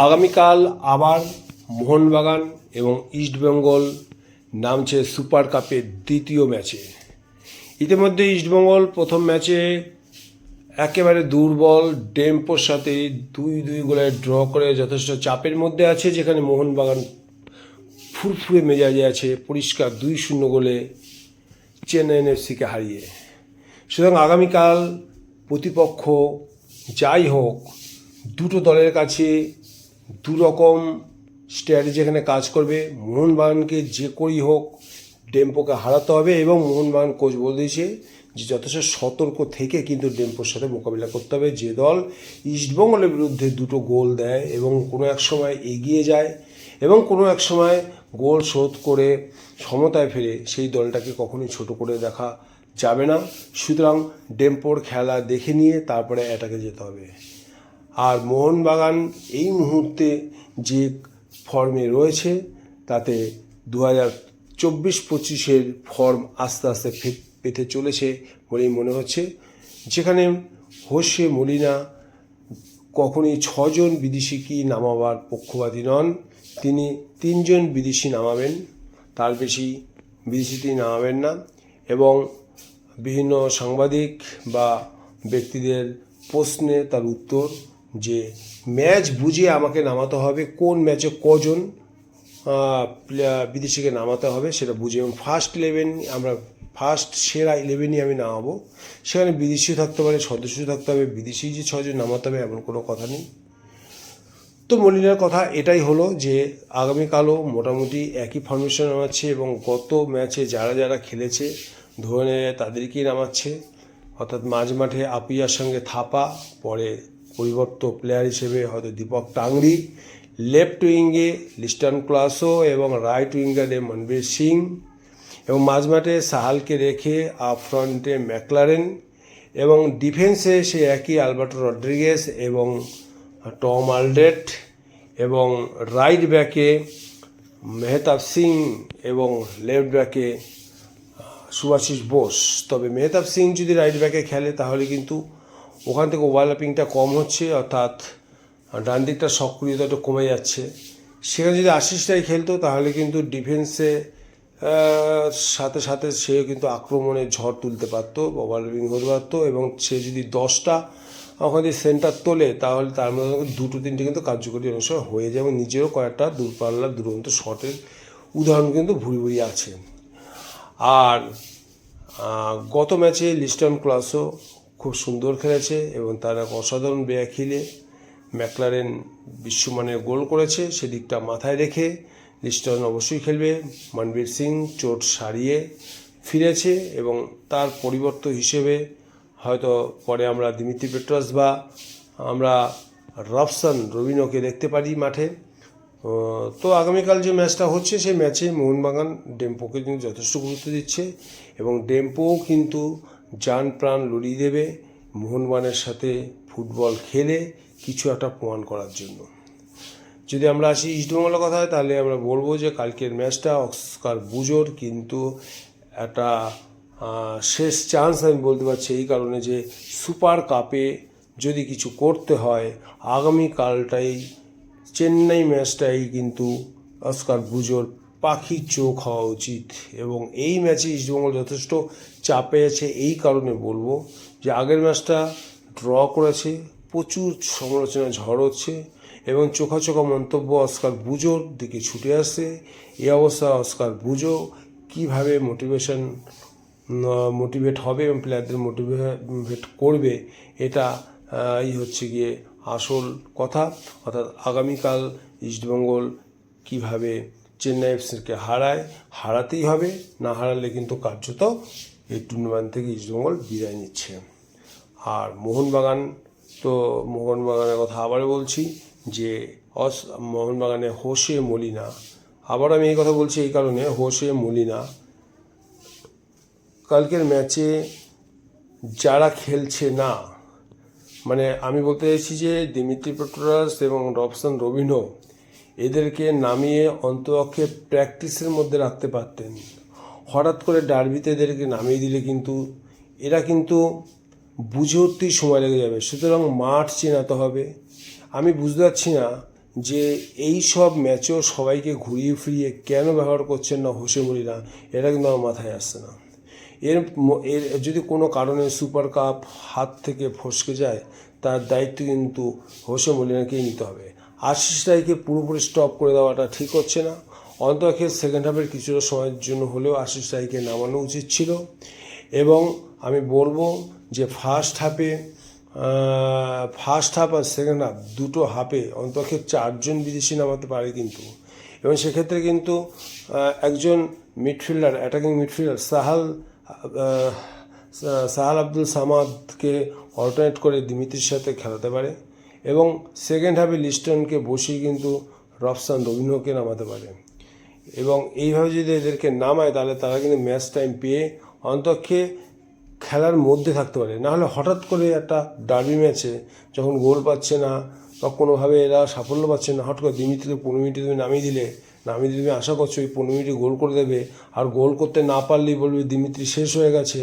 আগামীকাল আবার মোহনবাগান এবং ইস্টবেঙ্গল নামছে সুপার কাপের দ্বিতীয় ম্যাচে। ইতিমধ্যে ইস্টবেঙ্গল প্রথম ম্যাচে একেবারে দুর্বল ডেম্পোর সাথে দুই দুই গোলে ড্র করে যথেষ্ট চাপের মধ্যে আছে, যেখানে মোহনবাগান ফুরফুরে মেজাজে আছে, পরিষ্কার দুই শূন্য গোলে চেন্নাই এফসিকে হারিয়ে। সুতরাং আগামীকাল প্রতিপক্ষ যাই হোক, দুটো দলের কাছে দু রকম স্ট্র্যাটেজি এখানে কাজ করবে, মোহনবাগানকে যে করেই হোক, ডেম্পোকে হারাতে হবে এবং মোহনবাগান কোচ বলে দিয়েছে যে যথেষ্ট সতর্ক থেকে কিন্তু ডেম্পোর সাথে মোকাবিলা করতে হবে। যে দল ইস্টবেঙ্গলের বিরুদ্ধে দুটো গোল দেয় এবং কোনো এক সময় এগিয়ে যায় এবং কোনো এক সময় গোল শোধ করে সমতায় ফেরে সেই দলটাকে কখনোই ছোট করে দেখা যাবে না। সুতরাং ডেম্পোর খেলা দেখে নিয়ে তারপরে অ্যাটাকে যেতে হবে। আর মোহনবাগান এই মুহূর্তে যে ফর্মে রয়েছে, তাতে দু হাজার চব্বিশ পঁচিশের ফর্ম আস্তে আস্তে পেতে চলেছে বলেই মনে হচ্ছে। যেখানে হোসে মলিনা কখনই ছজন বিদেশি কি নামাবার পক্ষপাতী নন। তিনি তিনজন বিদেশি নামাবেন, তার বেশি বিদেশি তিনি নামাবেন না এবং বিভিন্ন সাংবাদিক বা ব্যক্তিদের প্রশ্নে তার উত্তর যে ম্যাচ বুঝে আমাকে নামাতে হবে, কোন ম্যাচে কজন বিদেশিকে নামাতে হবে সেটা বুঝে এবং ফার্স্ট ইলেভেন আমরা ফার্স্ট সেরা ইলেভেনই আমি নামাবো। সেখানে বিদেশিও থাকতে পারে সদস্য থাকতে হবে, বিদেশি যে ছজন নামাতে হবে এমন কোনো কথা নেই। তো মলিনার কথা এটাই হলো যে, আগামীকালও মোটামুটি একই ফরমেশন নামাচ্ছে এবং গত ম্যাচে যারা যারা খেলেছে, ধরে তাদেরকেই নামাচ্ছে। অর্থাৎ মাঝ মাঠে আপিয়ার সঙ্গে থাপা, পরে পরিবর্ত প্লেয়ার হিসেবে হয়তো দীপক টাংরি লেফট উইঙ্গে লিস্টন ক্লাসো এবং রাইট উইঙ্গারে মনবীর সিং এবং মাঝমাঠে সাহালকে রেখে আপ ফ্রন্টে ম্যাকলারেন এবং ডিফেন্সে সে একই আলবার্টো রড্রিগেস এবং টম আলডেট এবং রাইট ব্যাকে মেহতাব সিং এবং লেফট ব্যাকে সুভাশিস বোস। তবে মেহতাব সিং যদি রাইট ব্যাকে খেলে তাহলে কিন্তু ওখান থেকে ওভারল্যাপিংটা কম হচ্ছে, অর্থাৎ ডান দিকটা সক্রিয়তাটা কমে যাচ্ছে। সেখানে যদি আশিসটাই খেলতো, তাহলে কিন্তু ডিফেন্সে সাথে সাথে সে কিন্তু আক্রমণে ঝড় তুলতে পারতো ওভারল্যাপিং করতে পারতো এবং সে যদি দশটা ওখানে যদি সেন্টার তোলে, তাহলে তার মধ্যে দুটো তিনটে কিন্তু কার্যকরী অংশ হয়ে যায় এবং নিজেরও কয়েকটা দূরপাল্লার দুরন্ত শটের উদাহরণ কিন্তু ভুরি ভুরি আছে। আর গত ম্যাচে লিস্টন ক্লাসও খুব সুন্দর খেলেছে এবং তার এক অসাধারণ খেলে ম্যাকলারেন বিশ্বমানের গোল করেছে, সেদিকটা মাথায় রেখে লিস্টন অবশ্যই খেলবে। মনবীর সিং চোট সারিয়ে ফিরেছে এবং তার পরিবর্তন হিসেবে হয়তো পরে আমরা দিমিত্রি পেট্রাস বা আমরা রবসন রবিনোকে দেখতে পারি মাঠে। তো আগামীকাল যে ম্যাচটা হচ্ছে, সেই ম্যাচে মোহনবাগান ডেম্পোকে কিন্তু যথেষ্ট গুরুত্ব দিচ্ছে এবং ডেম্পোও কিন্তু যান প্রাণ লড়িয়ে দেবে, মোহনবাগানের সাথে ফুটবল খেলে কিছু একটা প্রমাণ করার জন্য। যদি আমরা আসি ইস্টবেঙ্গলের কথায়, তাহলে আমরা বলব যে কালকের ম্যাচটা অস্কার বুজোর, কিন্তু একটা শেষ চান্স আমি বলতে পারছি এই কারণে যে সুপার কাপে যদি কিছু করতে হয়, আগামীকালটাই চেন্নাই ম্যাচটাই কিন্তু অস্কার বুজোর পাখি চোখ হওয়া উচিত। এবং এই ম্যাচে ইস্টবেঙ্গল যথেষ্ট চাপে আছে এই কারণে বলব যে আগের ম্যাচটা ড্র করেছে, প্রচুর সমালোচনা, ঝড় হচ্ছে এবং চোখা চোখা মন্তব্য অস্কার বুজোর দিকে ছুটে আসছে। এই অবস্থা অস্কার বুজো কীভাবে মোটিভেশন মোটিভেট হবে এবং প্লেয়ারদের মোটিভেট করবে এটা এই হচ্ছে গিয়ে আসল কথা। অর্থাৎ আগামীকাল ইস্টবেঙ্গল কীভাবে চেন্নাই এফসিকে হারায়, হারাতেই হবে, না হারালে কিন্তু কার্যত এই টুর্নামেন্ট থেকে ইস্টবেঙ্গল বিদায় নিচ্ছে। আর মোহনবাগান, তো মোহনবাগানের কথা আবারও বলছি যে অস, মোহনবাগানে হোসে মলিনা, আবার আমি এই কথা বলছি এই কারণে হোসে মলিনা, কালকের ম্যাচে যারা খেলছে না মানে আমি বলতে চাইছি যে দিমিত্রি পেট্রোরাস এবং রবসন রবিনো এদেরকে নামিয়ে অন্তপক্ষে প্র্যাকটিসের মধ্যে রাখতে পারতেন। হঠাৎ করে ডার্বিতে এদেরকে নামিয়ে দিলে কিন্তু এরা কিন্তু বুঝে উঠতেই সময় লেগে যাবে। সুতরাং মাঠ চেনাতে হবে। আমি বুঝতে পারছি না যে এই সব ম্যাচেও সবাইকে ঘুরিয়ে ফিরিয়ে কেন ব্যবহার করছেন না হোসেমুলিরা এটা কিন্তু আমার মাথায় আসছে না। এর এর যদি কোনো কারণে সুপার কাপ হাত থেকে ফসকে যায়, তার দায়িত্ব কিন্তু হোসে মলিনাকেই নিতে হবে। আশিস রায়কে পুরোপুরি স্টপ করে দেওয়াটা ঠিক হচ্ছে না। অন্তকে সেকেন্ড হাফের কিছুটা সময়ের জন্য হলেও আশিস রায়কে নামানো উচিত ছিল। এবং আমি বলব যে ফার্স্ট হাফে ফার্স্ট হাফ আর সেকেন্ড হাফ দুটো হাফে অন্তকে চারজন বিদেশি নামাতে পারে কিন্তু। এবং সেক্ষেত্রে কিন্তু একজন midfielder attacking midfielder Sahal Sahal Abdul সামাদকে alternate করে দিমিত্রির সাথে খেলাতে পারে। এবং সেকেন্ড হাফে লিস্টনকে বসিয়ে কিন্তু রফসান রবীন্দ্রকে নামাতে পারে। এবং এইভাবে যদি এদেরকে নামায়, তাহলে তারা কিন্তু ম্যাচ টাইম পেয়ে অন্তক্ষে খেলার মধ্যে থাকতে পারে। নাহলে হঠাৎ করে একটা ডার্বি ম্যাচে যখন গোল পাচ্ছে না বা কোনোভাবে এরা সাফল্য পাচ্ছে না, হঠাৎ করে দিমিত্রিকে পনেরো মিনিটে তুমি নামিয়ে দিলে নামিয়ে দিলে তুমি আশা করছ ওই পনেরো মিনিটে গোল করে দেবে। আর গোল করতে না পারলেই বলবে দিমিত্রি শেষ হয়ে গেছে,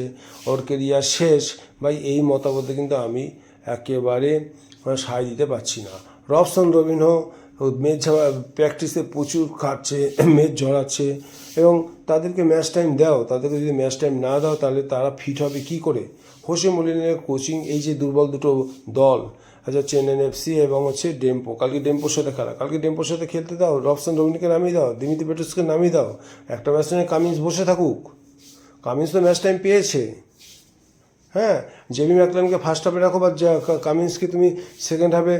ওর কেরিয়ার শেষ। ভাই, এই মতামতে কিন্তু আমি একেবারে মানে সায় দিতে পারছি না। রবসন রবিনহ মেজ প্র্যাকটিসে প্রচুর খাচ্ছে মেজ ঝরাচ্ছে এবং তাদেরকে ম্যাচ টাইম দাও, তাদেরকে যদি ম্যাচ টাইম না দাও তাহলে তারা ফিট হবে কি করে? হোসে মলিনের কোচিং এই যে দুর্বল দুটো দল আচ্ছা চেন্নাইন এফসি এবং হচ্ছে ডেম্পো, কালকে ডেম্পোর সাথে খেলা, কালকে ডেম্পোর সাথে খেলতে দাও, রবসন রবিনকে নামিয়ে দাও দিমিতি পেটুসকে নামিয়ে দাও, একটা ম্যাচ নিয়ে কামিন্স বসে থাকুক। কামিন্স তো ম্যাচ টাইম পেয়েছে। হ্যাঁ জেমি ম্যাকলানকে ফার্স্ট হাফে রাখো বা কামিন্সকে তুমি সেকেন্ড হাফে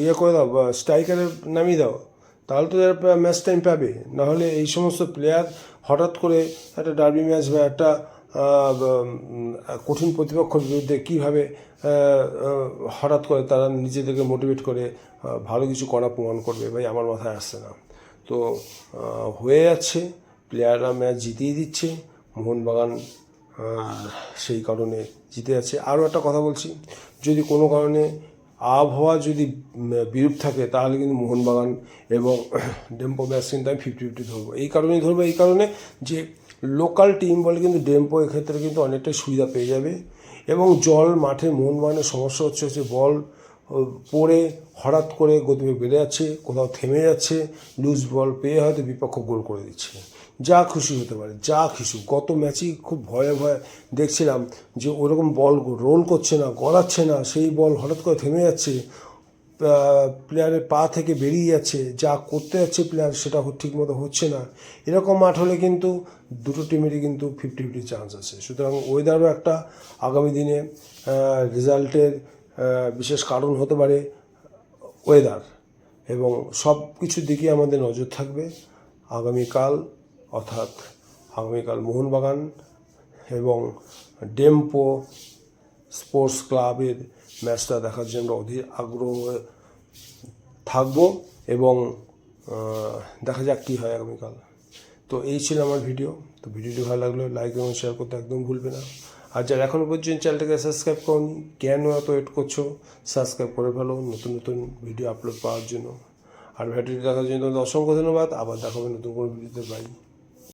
ইয়ে করে দাও স্ট্রাইকারে নামিয়ে দাও। তাহলে তো ম্যাচ টাইম পাবে। নাহলে এই সমস্ত প্লেয়ার হঠাৎ করে একটা ডার্বি ম্যাচ বা একটা কঠিন প্রতিপক্ষের বিরুদ্ধে কীভাবে হঠাৎ করে তারা নিজেদেরকে মোটিভেট করে ভালো কিছু করা, প্রমাণ করবে, ভাই, আমার মাথায় আসছে না। তো হয়ে যাচ্ছে। প্লেয়াররা ম্যাচ জিতিয়ে দিচ্ছে। মোহনবাগান সেই কারণে জিতে যাচ্ছে। আরও একটা কথা বলছি, যদি কোনো কারণে আবহাওয়া যদি বিরূপ থাকে, তাহলে কিন্তু মোহনবাগান এবং ডেম্পো ম্যাচ কিন্তু আমি ফিফটি ফিফটি ধরবো। এই কারণেই ধরবো, এই কারণে যে লোকাল টিম বলে কিন্তু ডেম্পো এক্ষেত্রে কিন্তু অনেকটাই সুবিধা পেয়ে যাবে। এবং জল, মাঠে মোহনবাগানের সমস্যা হচ্ছে হচ্ছে বল পড়ে হঠাৎ করে গতিবেগ বেড়ে যাচ্ছে, কোথাও থেমে যাচ্ছে লুজ বল পেয়ে হয়তো বিপক্ষ গোল করে দিচ্ছে। যা খুশি হতে পারে, যা খুশি। গত ম্যাচেই খুব ভয়ে ভয়ে দেখছিলাম যে ওরকম বল রোল করছে না গড়াচ্ছে না, সেই বল হঠাৎ করে থেমে যাচ্ছে প্লেয়ারের পা থেকে বেরিয়ে যাচ্ছে, যা করতে যাচ্ছে প্লেয়ার সেটা ঠিক মতো হচ্ছে না। এরকম মাঠ হলে কিন্তু দুটো টিমেরই কিন্তু ফিফটি ফিফটি চান্স আছে। সুতরাং ওয়েদারও একটা আগামী দিনে রেজাল্টের বিশেষ কারণ হতে পারে ওয়েদার এবং সব কিছুর দিকে আমাদের নজর থাকবে। আগামীকাল অর্থাৎ আগামীকাল মোহনবাগান এবং ডেম্পো স্পোর্টস ক্লাবের ম্যাচটা দেখার জন্য অধীর আগ্রহ থাকব এবং দেখা যাক কী হয় আগামীকাল। তো এই ছিল আমার ভিডিও। তো ভিডিওটি ভালো লাগলে লাইক এবং শেয়ার করতে একদম ভুলবে না। আর যারা এখনও পর্যন্ত চ্যানেলটাকে সাবস্ক্রাইব করনি, কেন এত ওয়েট করছ? সাবস্ক্রাইব করে ফেলো নতুন নতুন ভিডিও আপলোড পাওয়ার জন্য। আর ভিডিওটি দেখার জন্য তোমাদের অসংখ্য ধন্যবাদ। আবার দেখাবে নতুন কোনো ভিডিওতে পাই